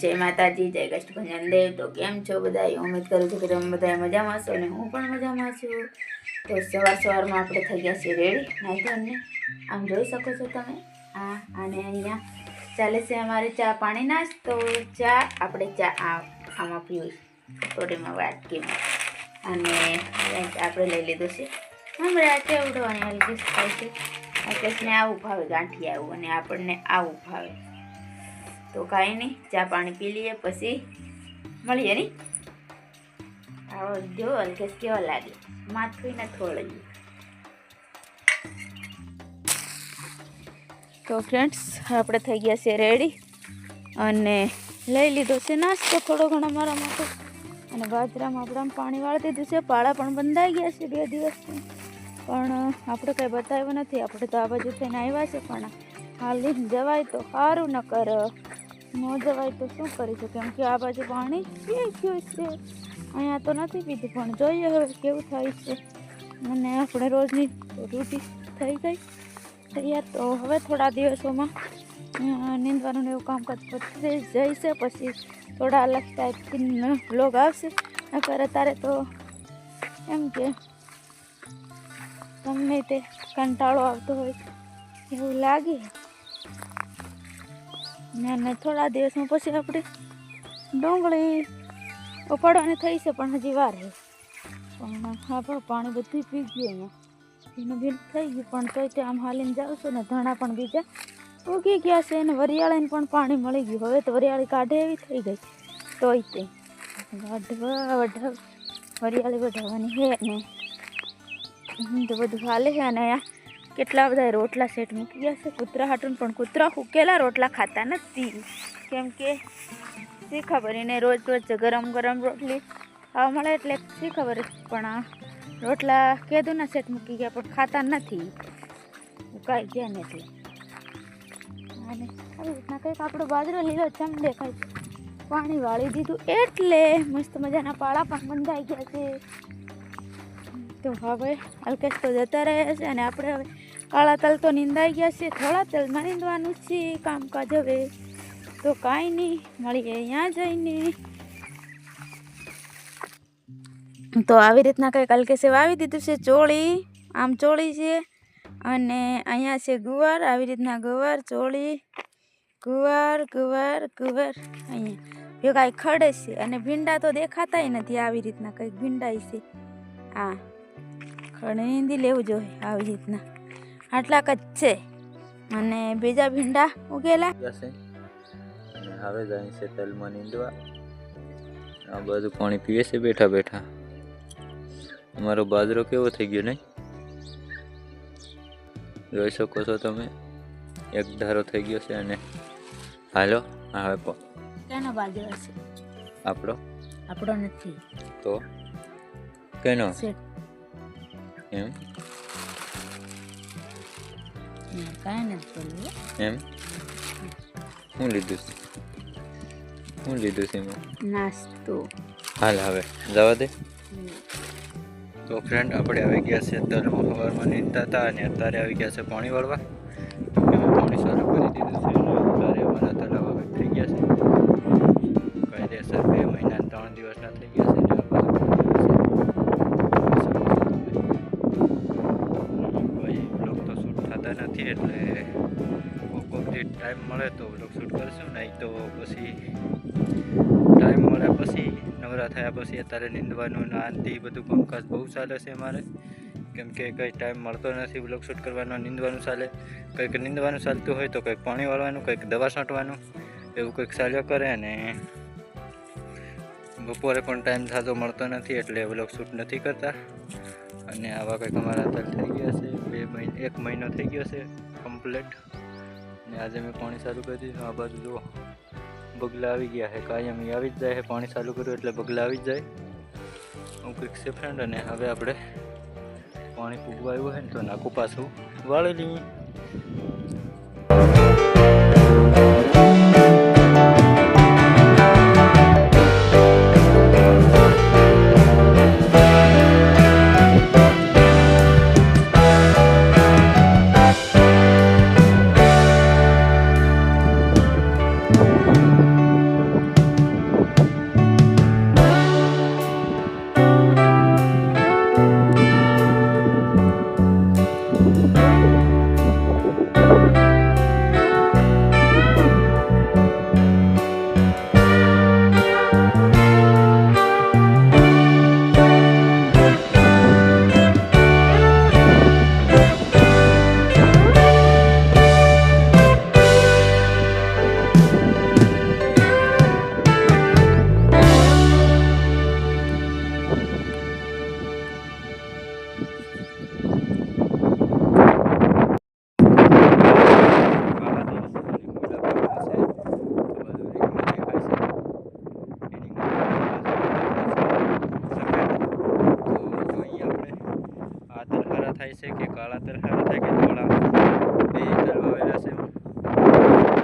છે માતાજી, જય કષ્ટભંજન. દેવ તો કેમ છો બધા ઉમેદ કરું છું કે તમે બધા મજામાં છો અને હું પણ મજામાં છું. તો સવાર સવારમાં આપણે થઈ ગયા છીએ રેડી? નાઈ આમ જોઈ શકો છો તમે. આ અને અહીંયા ચાલે છે અમારે ચા પાણી તો ચા આપણે ચા આમાં પીવું થોડીમાં વાટકીમાં અને અહીંયા આપણે લઈ લીધું છે. હમણાં અને અલગેશ થાય છે અલગેશને આવું ભાવે ગાંઠી આવું અને આપણને આવું ભાવે તો કાંઈ નહીં, ચા પાણી પી લઈએ, પછી મળીએ નહીં. આવો જો અલકેશ કેવા લાગે. માથું થોડું તો ફ્રેન્ડ્સ આપણે થઈ ગયા છે રેડી અને લઈ લીધો છે નાસ્તો થોડો ઘણો મારા માટે. અને બાજરામાં આપણે આમ પાણી વાળી દીધું છે, પાળા પણ બંધાઈ ગયા છે બે દિવસથી. પણ આપણે કંઈ બતાવ્યું નથી. આપણે તો આ બાજુ થઈને આવ્યા છે, પણ હાલ જવાય તો સારું ન કર ન જવાય તો શું કરીશું કેમ કે આ બાજુ પાણી પી ગયું છે. અહીંયા તો નથી પીધું, પણ જોઈએ હવે કેવું થાય છે. અને આપણે રોજની રૂટી થઈ ગઈ. તૈયાર તો હવે થોડા દિવસોમાં નીંદવાનું એવું કામકાજ પછી જઈશે. પછી થોડા અલગ ટાઈપથી બ્લોગ આવશે. નકર અત્યારે તો એમ કે તમને તે કંટાળો આવતો હોય એવું લાગે. અને થોડા દિવસમાં પછી આપણે ડુંગળી ઉપાડવાની થઈ છે, પણ હજી વાર છે. પણ હા પણ બધું પી ગયું અહીંયા. ભીનું ભીનું થઈ ગયું, પણ તોય તે આમ હાલીને જાઉં છું ને ધણા પણ બીજા ઉગી ગયા છે અને વરિયાળીને પણ પાણી મળી ગયું. હવે તો વરિયાળી કાઢે એવી થઈ ગઈ. તોય તે. વઢવા, વઢવ, વરિયાળી વઢાવવાની છે ને. તો બધું હાલે છે અને અહીંયા. કેટલા બધા રોટલા સેટ મૂકી ગયા છે. કૂતરા હાટું પણ કૂતરા ઉકેલા રોટલા ખાતા નથી. કેમ કે શી ખબર? એને રોજ રોજ ગરમ ગરમ રોટલી ખાવા મળે એટલે શી ખબર? પણ રોટલા કેદુના સેટ મૂકી ગયા પણ ખાતા નથી. ઉકાઈ ગયા નથી. અને આવી રીતના કંઈક આપણો બાજરો લીલો ચમ દેખાય છે. પાણી વાળી દીધું એટલે મસ્ત મજાના પાળા પણ બંધાઈ ગયા છે. તો હવે અલ્કેશ તો જતા રહ્યા છે અને આપણે હવે કાળા તલ તો નિંદાઈ ગયા છે થોડા તલમાં નીંદવાનું છે કામકાજ હવે. તો કાંઈ નહીં, મળીએ અહીંયા જઈને તો આવી રીતના કંઈક અલ્કેશે વાવી દીધું છે, ચોળી, આમ ચોળી છે, અને અહીંયા છે ગુવાર, આવી રીતના ગુવાર, ચોળી, ગુવાર ગુવાર ગુવાર, અહીંયા. ભેગા ખડે છે, અને ભીંડા તો દેખાતાય નથી આવી રીતના, કંઈક ભીંડાય છે. હા ખડેંદી લેવું જોઈએ આવી રીતના. આટલાક જ છે. અને બીજા ભીંડા ઉગેલા. અને હવે જાય છે તલમાં નીંદવા. આ બધું પાણી પીવે છે બેઠા બેઠા. અમારો બાજરો કેવો થઈ ગયો નહીં? જોઈ શકો છો તમે. એક ધારો થઈ ગયો છે અને હાલો હવે પ- કેનો બાજરો છે? આપણો? આપણો નથી. તો? કેનો? એમ? કાંઈ નથી બોલવું એમ હું લીધું છે હું લીધું છે એમાં નાસ્તો હાલ હવે જવા દે તો ફ્રેન્ડ આપણે આવી ગયા છે અત્યારે સવારમાં નીંદતા હતા અને અત્યારે આવી ગયા છે પાણી વાળવા પાણી સારું કરી દીધું છે નવરા થયા પછી અત્યારે નીંદવાનું આનથી બધું કામકાજ બહુ ચાલે છે અમારે કેમ કે કંઈ ટાઈમ મળતો નથી બ્લોગ શૂટ કરવાનો, નીંદવાનું ચાલે. કંઈક નીંદવાનું ચાલતું હોય તો કંઈક પાણી વાળવાનું, કંઈક દવા છાંટવાનું, એવું કંઈક ચાલ્યો કરે અને બપોરે પણ ટાઈમ થતો મળતો નથી એટલે બ્લોગ શૂટ નથી કરતા. અને આવા કંઈક અમારા અત્યારે થઈ ગયા છે, બે મહિને એક મહિનો થઈ ગયો છે કમ્પ્લીટ ને આજે મેં પાણી ચાલુ કરી દીધું, આ બાજુ જુઓ. બગલા આવી ગયા છે કાયમી આવી જ જાય છે પાણી ચાલુ કર્યું એટલે બગલા આવી જ જાય. હું કંઈક છે ફ્રેન્ડ અને હવે આપણે પાણી પૂગવા આવ્યું હોય ને તો નાખું પાછું. વાળી લઈએ થાય છે કે કાળા તરફ થાય કે ધોળા